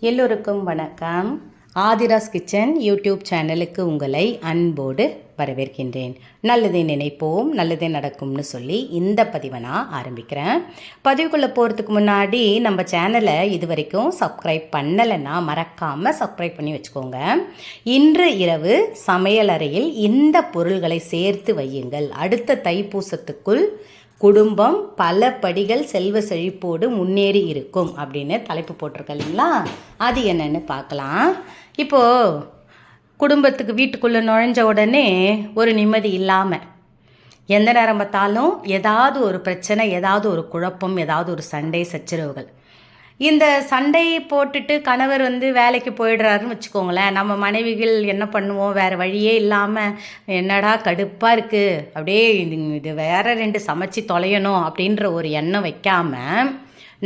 எல்லோருக்கும் வணக்கம். Aadhira's kitchen YouTube சேனலுக்கு உங்களை அன்போடு வரவேற்கின்றேன். நல்லதை நினைப்போம் நல்லதே நடக்கும்னு சொல்லி இந்த பதிவை நான் ஆரம்பிக்கிறேன். பதிவுக்குள்ளே போகிறதுக்கு முன்னாடி நம்ம சேனலை இது வரைக்கும் சப்ஸ்கிரைப் பண்ணலைன்னா மறக்காமல் சப்ஸ்கிரைப் பண்ணி வச்சுக்கோங்க. இன்று இரவு சமையலறையில் இந்த பொருள்களை சேர்த்து வையுங்கள். அடுத்த தைப்பூசத்துக்குள் குடும்பம் பல படிகள் செல்வ செழிப்போடு முன்னேறி இருக்கும் அப்படின்னு தலைப்பு போட்டிருக்க இல்லைங்களா? அது என்னன்னு பார்க்கலாம். இப்போது குடும்பத்துக்கு வீட்டுக்குள்ளே நுழைஞ்ச உடனே ஒரு நிம்மதி இல்லாமல் எந்த நேரம் பார்த்தாலும் ஏதாவது ஒரு பிரச்சனை ஏதாவது ஒரு குழப்பம் ஏதாவது ஒரு சண்டை சச்சரவுகள் இந்த சண்டை போட்டுட்டு கணவர் வந்து வேலைக்கு போயிடுறாருன்னு வச்சுக்கோங்களேன். நம்ம மனைவிகள் என்ன பண்ணுவோம்? வேறு வழியே இல்லாமல் என்னடா கடுப்பாக இருக்குது அப்படியே இது இது வேற ரெண்டு சமைச்சு தொலையணும் அப்படின்ற ஒரு எண்ணம் வைக்காமல்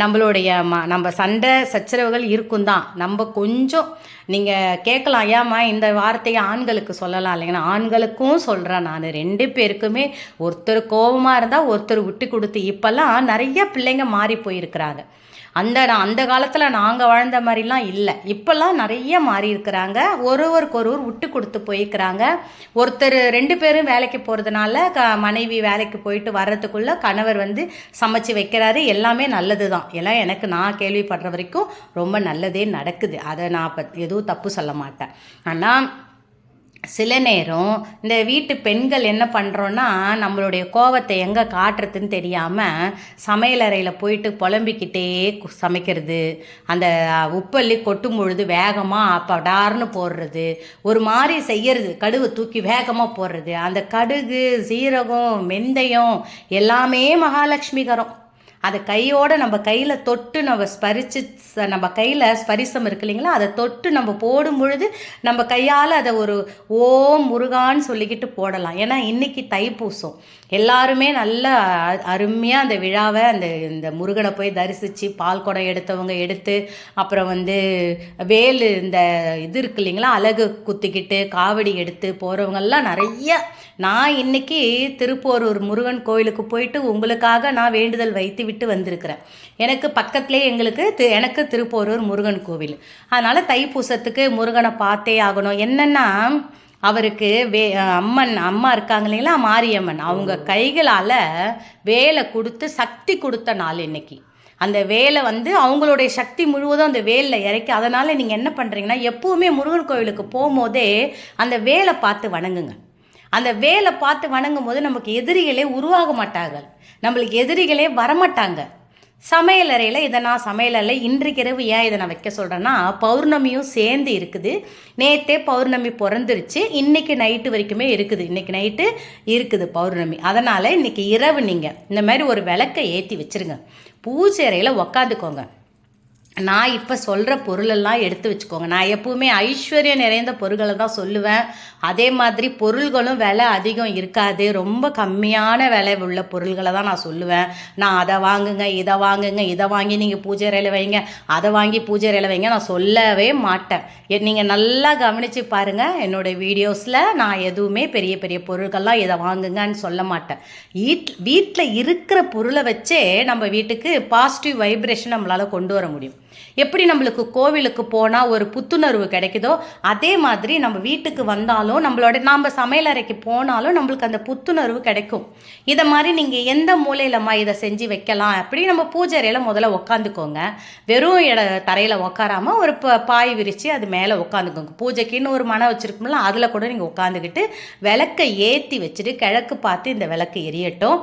நம்மளுடைய ம நம்ம சண்டை சச்சரவுகள் இருக்கும் தான். நம்ம கொஞ்சம் நீங்கள் கேட்கலாம். ஏம்மா இந்த வார்த்தையை ஆண்களுக்கு சொல்லலாம் இல்லைங்கன்னா ஆண்களுக்கும் சொல்கிறேன் நான். ரெண்டு பேருக்குமே ஒருத்தர் கோபமாக இருந்தால் ஒருத்தர் விட்டு கொடுத்து இப்போல்லாம் நிறைய பிள்ளைங்க மாறி போயிருக்கிறாங்க. அந்த அந்த காலத்தில் நாங்கள் வாழ்ந்த மாதிரிலாம் இல்லை. இப்போல்லாம் நிறைய மாறி இருக்கிறாங்க. ஒருவருக்கு ஒருவர் விட்டு கொடுத்து போய்க்கிறாங்க. ஒருத்தர் ரெண்டு பேரும் வேலைக்கு போகிறதுனால க மனைவி வேலைக்கு போயிட்டு வர்றதுக்குள்ளே கணவர் வந்து சமைச்சு வைக்கிறாரு. எல்லாமே நல்லது தான் எல்லாம் எனக்கு நான் கேள்விப்படுற வரைக்கும் ரொம்ப நல்லதே நடக்குது. அதை நான் இப்போ எதுவும் தப்பு சொல்ல மாட்டேன். ஆனால் சில நேரம் இந்த வீட்டு பெண்கள் என்ன பண்ணுறோன்னா நம்மளுடைய கோவத்தை எங்கே காட்டுறதுன்னு தெரியாமல் சமையலறையில் போயிட்டு புலம்பிக்கிட்டே சமைக்கிறது. அந்த உப்பள்ளி கொட்டும் பொழுது வேகமாக படார்னு போடுறது. ஒரு மாதிரி செய்யறது. கடுகு தூக்கி வேகமாக போடுறது. அந்த கடுகு சீரகம் வெந்தயம் எல்லாமே மகாலட்சுமிகரம் அதை கையோட நம்ம கையில் தொட்டு நம்ம ஸ்பரிச்சு ச- நம்ம கையில் ஸ்பரிசம் இருக்கு இல்லைங்களா? அதை தொட்டு நம்ம போடும் பொழுது நம்ம கையால் அதை ஒரு ஓம் முருகான்னு சொல்லிக்கிட்டு போடலாம். ஏன்னா இன்றைக்கி தைப்பூசம். எல்லாருமே நல்ல அருமையாக அந்த விழாவை அந்த இந்த முருகனை போய் தரிசித்து பால் குடம் எடுத்தவங்க எடுத்து அப்புறம் வந்து வேலு இந்த இது இருக்கு இல்லைங்களா? அழகு குத்திக்கிட்டு காவடி எடுத்து போகிறவங்கெல்லாம் நிறைய. நான் இன்னைக்கு திருப்போரூர் முருகன் கோயிலுக்கு போயிட்டு உங்களுக்காக நான் வேண்டுதல் வைத்து விட்டு வந்திருக்கிறேன். எனக்கு பக்கத்துலேயே எங்களுக்கு தி- எனக்கு திருப்போரூர் முருகன் கோவில். அதனால் தைப்பூசத்துக்கு முருகனை பார்த்தே ஆகணும். என்னென்னா அவருக்கு வே அம்மன் அம்மா இருக்காங்க இல்லைங்களா மாரியம்மன். அவங்க கைகளால் வேலை கொடுத்து சக்தி கொடுத்த நாள் இன்னைக்கு. அந்த வேலை வந்து அவங்களுடைய சக்தி முழுவதும் அந்த வேலில் இறக்கி அதனால் நீங்கள் என்ன பண்ணுறீங்கன்னா எப்போவுமே முருகன் கோவிலுக்கு போகும்போதே அந்த வேலை பார்த்து வணங்குங்க. அந்த வேலை பார்த்து வணங்கும் போது நமக்கு எதிரிகளே உருவாக மாட்டார்கள். நம்மளுக்கு எதிரிகளே வரமாட்டாங்க. சமையலறையில் இதை நான் சமையலறையில் இன்றைக்கு இரவு ஏன் இதை நான் வைக்க சொல்கிறேன்னா பௌர்ணமியும் சேர்ந்து இருக்குது. நேற்றே பௌர்ணமி பிறந்துருச்சு. இன்றைக்கி நைட்டு வரைக்குமே இருக்குது. இன்றைக்கி நைட்டு இருக்குது பௌர்ணமி. அதனால் இன்னைக்கு இரவு நீங்கள் இந்த மாதிரி ஒரு விளக்கை ஏற்றி வச்சிருங்க. பூஜை அறையில் உக்காந்துக்கோங்க. நான் இப்போ சொல்கிற பொருளெல்லாம் எடுத்து வச்சுக்கோங்க. நான் எப்போவுமே ஐஸ்வர்யம் நிறைந்த பொருள்களை தான் சொல்லுவேன். அதே மாதிரி பொருள்களும் விலை அதிகம் இருக்காது. ரொம்ப கம்மியான விலை உள்ள பொருள்களை தான் நான் சொல்லுவேன். நான் அதை வாங்குங்க இதை வாங்குங்க இதை வாங்கி நீங்கள் பூஜை அறையில் வைங்க அதை வாங்கி பூஜை அறையில் வைங்க நான் சொல்லவே மாட்டேன். நீங்கள் நல்லா கவனித்து பாருங்கள் என்னோடய வீடியோஸில் நான் எதுவுமே பெரிய பெரிய பொருட்கள்லாம் இதை வாங்குங்கன்னு சொல்ல மாட்டேன். வீட் வீட்டில் இருக்கிற பொருளை வச்சே நம்ம வீட்டுக்கு பாசிட்டிவ் வைப்ரேஷன் நம்மளால் கொண்டு வர முடியும். எப்படி நம்மளுக்கு கோவிலுக்கு போனால் ஒரு புத்துணர்வு கிடைக்குதோ அதே மாதிரி நம்ம வீட்டுக்கு வந்தாலும் நம்மளோட நாம் சமையலறைக்கு போனாலும் நம்மளுக்கு அந்த புத்துணர்வு கிடைக்கும். இதை மாதிரி நீங்கள் எந்த மூலையிலம்மா இதை செஞ்சு வைக்கலாம் அப்படி நம்ம பூஜைறையில் முதல்ல உக்காந்துக்கோங்க. வெறும் இட தரையில் உட்காராம ஒரு ப பாய் விரித்து அது மேலே உட்காந்துக்கோங்க பூஜைக்குன்னு ஒரு மனம் வச்சுருக்கோம்ல அதில் கூட நீங்கள் உட்காந்துக்கிட்டு விளக்கை ஏற்றி வச்சுட்டு கிழக்கு பார்த்து இந்த விளக்கு எரியட்டும்.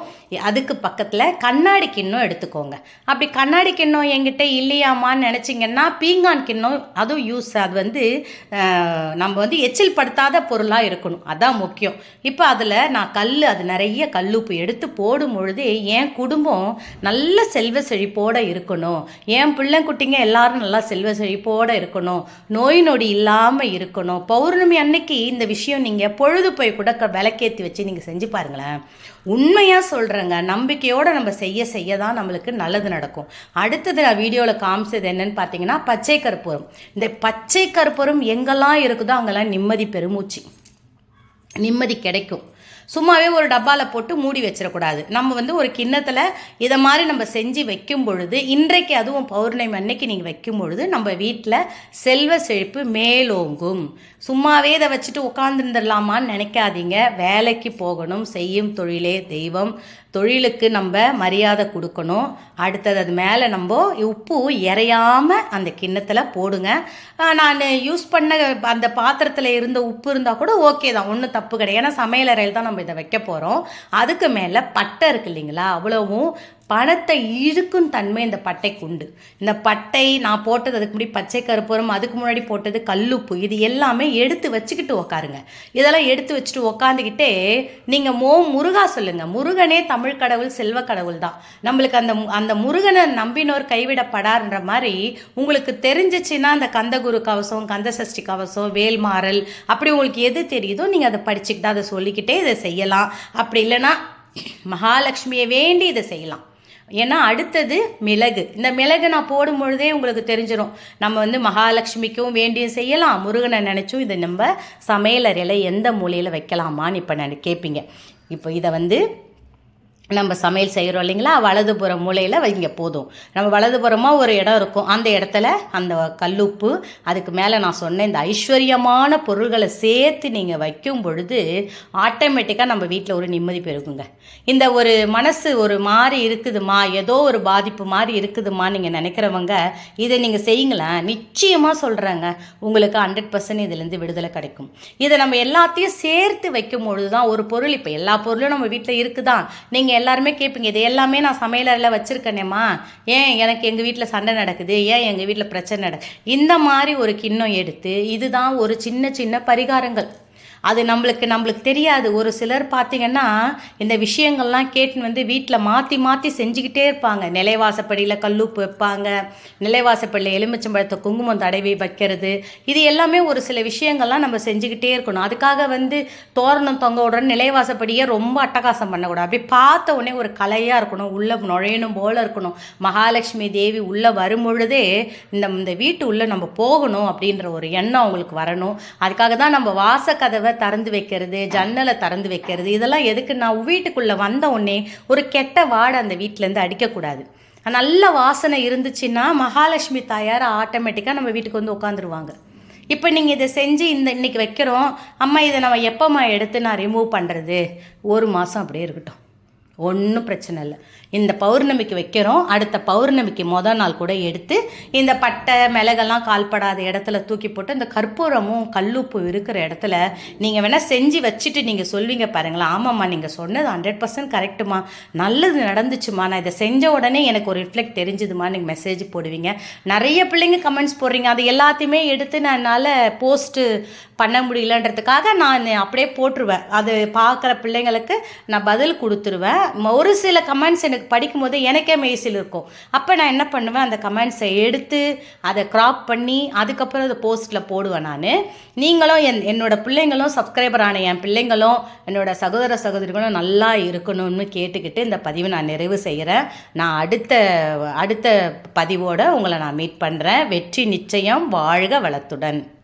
அதுக்கு பக்கத்தில் கண்ணாடி கிண்ணம் எடுத்துக்கோங்க. அப்படி கண்ணாடி கிண்ணம் என்கிட்ட பண்ணலான்னு நினச்சிங்கன்னா பீங்கான் கிண்ணம் அதுவும் யூஸ் அது வந்து நம்ம வந்து எச்சில் படுத்தாத பொருளாக இருக்கணும். அதான் முக்கியம். இப்போ அதில் நான் கல் அது நிறைய கல்லுப்பு எடுத்து போடும் பொழுது என் குடும்பம் நல்ல செல்வ செழிப்போடு இருக்கணும். என் பிள்ளை குட்டிங்க எல்லாரும் நல்லா செல்வ செழிப்போடு இருக்கணும். நோய் நொடி இல்லாமல் இருக்கணும். பௌர்ணமி அன்னைக்கு இந்த விஷயம் நீங்கள் பொழுது போய் கூட விளக்கேற்றி வச்சு நீங்கள் செஞ்சு பாருங்களேன். உண்மையாக சொல்கிறேங்க நம்பிக்கையோடு நம்ம செய்ய செய்ய தான் நம்மளுக்கு நல்லது நடக்கும். அடுத்தது நான் வீடியோவில் காமிச்சது என்னன்னு பார்த்தீங்கன்னா பச்சை கற்பூரம். இந்த பச்சை கற்பூரம் எங்கெல்லாம் இருக்குதோ அங்கெல்லாம் நிம்மதி பெருமூச்சு. நிம்மதி கிடைக்கும். சும்மாவே ஒரு டப்பாவில் போட்டு மூடி வச்சிடக்கூடாது. நம்ம வந்து ஒரு கிண்ணத்தில் இதை மாதிரி நம்ம செஞ்சு வைக்கும் பொழுது இன்றைக்கு அதுவும் பௌர்ணமி அன்னைக்கு நீங்கள் வைக்கும் பொழுது நம்ம வீட்டில் செல்வ செழிப்பு மேலோங்கும். சும்மாவே இதை வச்சுட்டு உட்காந்துருந்துடலாமான்னு நினைக்காதீங்க. வேலைக்கு போகணும் செய்யும் தொழிலே தெய்வம். தொழிலுக்கு நம்ம மரியாதை கொடுக்கணும். அடுத்தது அது மேலே நம்ம உப்பு இறையாமல் அந்த கிண்ணத்தில் போடுங்க. நான் யூஸ் பண்ண அந்த பாத்திரத்தில் இருந்த உப்பு இருந்தால் கூட ஓகே தான். ஒன்றும் தப்பு கிடையாது. ஏன்னா சமையலறையில் தான் நம்ம இதை வைக்க போகிறோம் அதுக்கு மேலே பட்டை இருக்கு இல்லைங்களா? அவ்வளவும் பணத்தை இழுக்கும் தன்மை இந்த பட்டைக்கு உண்டு. இந்த பட்டை நான் போட்டது அதுக்கு முன்னாடி பச்சை கருப்பூரம் அதுக்கு முன்னாடி போட்டது கல்லுப்பு இது எல்லாமே எடுத்து வச்சுக்கிட்டு உக்காருங்க. இதெல்லாம் எடுத்து வச்சுட்டு உக்காந்துக்கிட்டே நீங்கள் மோ முருகா சொல்லுங்க. முருகனே தமிழ் கடவுள் செல்வ கடவுள் தான். நம்மளுக்கு அந்த அந்த முருகனை நம்பினோர் கைவிடப்படார்ன்ற மாதிரி உங்களுக்கு தெரிஞ்சிச்சுன்னா அந்த கந்தகுரு கவசம் கந்த சஷ்டி கவசம் வேல்மாறல் அப்படி உங்களுக்கு எது தெரியுதோ நீங்கள் அதை படிச்சுக்கிட்டு அதை சொல்லிக்கிட்டே இதை செய்யலாம். அப்படி இல்லைன்னா மகாலட்சுமியை வேண்டி இதை செய்யலாம். ஏன்னா அடுத்தது மிளகு. இந்த மிளகு நான் போடும் பொழுதே உங்களுக்கு தெரிஞ்சிடும் நம்ம வந்து மகாலட்சுமிக்கும் வேண்டியும் செய்யலாம். முருகனை நினச்சும் இதை நம்ம சமையலறையில் எந்த மூலையில் வைக்கலாமான்னு இப்போ நான் கேட்பீங்க இப்போ இதை வந்து நம்ம சமையல் செய்கிறோம் இல்லைங்களா? வலதுபுற மூலையில் வைங்க போதும். நம்ம வலதுபுறமாக ஒரு இடம் இருக்கும். அந்த இடத்துல அந்த கல்லுப்பு அதுக்கு மேலே நான் சொன்னேன் இந்த ஐஸ்வர்யமான பொருள்களை சேர்த்து நீங்கள் வைக்கும் பொழுது ஆட்டோமேட்டிக்காக நம்ம வீட்டில் ஒரு நிம்மதி பெருகுங்க. இந்த ஒரு மனசு ஒரு மாதிரி இருக்குதுமா? ஏதோ ஒரு பாதிப்பு மாதிரி இருக்குதுமா நீங்கள் நினைக்கிறவங்க இதை நீங்கள் செய்யுங்களேன். நிச்சயமாக சொல்கிறாங்க உங்களுக்கு ஹண்ட்ரட் பர்சன்ட் இதுலேருந்து விடுதலை கிடைக்கும். இதை நம்ம எல்லாத்தையும் சேர்த்து வைக்கும் பொழுது தான் ஒரு பொருள் இப்போ எல்லா பொருளும் நம்ம வீட்டில் இருக்குதான். நீங்கள் எல்லாருமே கேட்பீங்க இது எல்லாமே நான் சமையலறையில் வச்சுருக்கேனேம்மா. ஏன் எனக்கு எங்கள் வீட்டில் சண்டை நடக்குது? ஏன் எங்கள் வீட்டில் பிரச்சனை நடக்குது? இந்த மாதிரி ஒரு கிண்ணம் எடுத்து இதுதான் ஒரு சின்ன சின்ன பரிகாரங்கள். அது நம்மளுக்கு நம்மளுக்கு தெரியாது. ஒரு சிலர் பார்த்தீங்கன்னா இந்த விஷயங்கள்லாம் கேட்டுன்னு வந்து வீட்டில் மாற்றி மாற்றி செஞ்சுக்கிட்டே இருப்பாங்க. நிலைவாசப்படியில் கல்லுப்பு வைப்பாங்க. நிலைவாசப்படியில் எலுமிச்சம்பழத்தை குங்குமம் தடவி வைக்கிறது. இது எல்லாமே ஒரு சில விஷயங்கள்லாம் நம்ம செஞ்சுக்கிட்டே இருக்கணும். அதுக்காக வந்து தோரணம் தொங்க உடனே நிலைவாசப்படியே ரொம்ப அட்டகாசம் பண்ணக்கூடாது. அப்படி பார்த்த உடனே ஒரு கலையாக இருக்கணும். உள்ளே நுழையணும் போல் இருக்கணும். மகாலட்சுமி தேவி உள்ளே வரும் பொழுதே இந்த இந்த வீட்டு உள்ளே நம்ம போகணும் அப்படின்ற ஒரு எண்ணம் அவங்களுக்கு வரணும். அதுக்காக தான் நம்ம வாசக்கதவை திறந்து வைக்கிறது ஜன்னலை திறந்து வைக்கிறது. இதெல்லாம் எதுக்கு? நான் வீட்டுக்குள்ளே வந்த உடனே ஒரு கெட்ட வாடை அந்த வீட்டிலேருந்து அடிக்கக்கூடாது. நல்ல வாசனை இருந்துச்சுன்னா மகாலட்சுமி தாயார் ஆட்டோமேட்டிக்காக நம்ம வீட்டுக்கு வந்து உட்காந்துருவாங்க இப்போ நீங்கள் இதை செஞ்சு இந்த இன்னைக்கு வைக்கிறோம். அம்மா இதை நம்ம எப்போம்மா எடுத்து நான் ரிமூவ் பண்ணுறது ஒரு மாதம் அப்படியே இருக்கட்டும். ஒன்றும் பிரச்சனை இல்லை. இந்த பௌர்ணமிக்கு வைக்கிறோம். அடுத்த பௌர்ணமிக்கு மொதல் நாள் கூட எடுத்து இந்த பட்டை மிளகெல்லாம் கால்படாத இடத்துல தூக்கி போட்டு இந்த கற்பூரமும் கல்லுப்பு இருக்கிற இடத்துல நீங்கள் வேணால் செஞ்சு வச்சுட்டு நீங்கள் சொல்வீங்க பாருங்களேன். ஆமாம்மா நீங்கள் சொன்னது ஹண்ட்ரட் பர்சன்ட் கரெக்டுமா நல்லது நடந்துச்சுமா நான் இதை செஞ்ச உடனே எனக்கு ஒரு ரிஃப்ளெக்ட் தெரிஞ்சுதுமா நீங்கள் மெசேஜ் போடுவீங்க. நிறைய பிள்ளைங்க கமெண்ட்ஸ் போடுறீங்க. அது எல்லாத்தையுமே எடுத்து நான் என்னால் போஸ்ட்டு பண்ண முடியலன்றதுக்காக நான் அப்படியே போட்டுருவேன். அது பார்க்குற பிள்ளைங்களுக்கு நான் பதில் கொடுத்துருவேன். ஒரு சில கமெண்ட்ஸ் எனக்கு படிக்கும்போது எனக்கே மெய்சில் இருக்கும். அப்போ நான் என்ன பண்ணுவேன்? அந்த கமெண்ட்ஸை எடுத்து அதை க்ராப் பண்ணி அதுக்கப்புறம் அதை போஸ்ட்டில் போடுவேன் நான். நீங்களும் என் என்னோட பிள்ளைங்களும் சப்ஸ்கிரைபர் ஆன என் பிள்ளைங்களும் என்னோட சகோதர சகோதரிகளும் நல்லா இருக்கணும்னு கேட்டுக்கிட்டு இந்த பதிவை நான் நிறைவு செய்கிறேன் நான் அடுத்த அடுத்த பதிவோடு உங்களை நான் மீட் பண்ணுறேன் வெற்றி நிச்சயம். வாழ்க வளத்துடன்.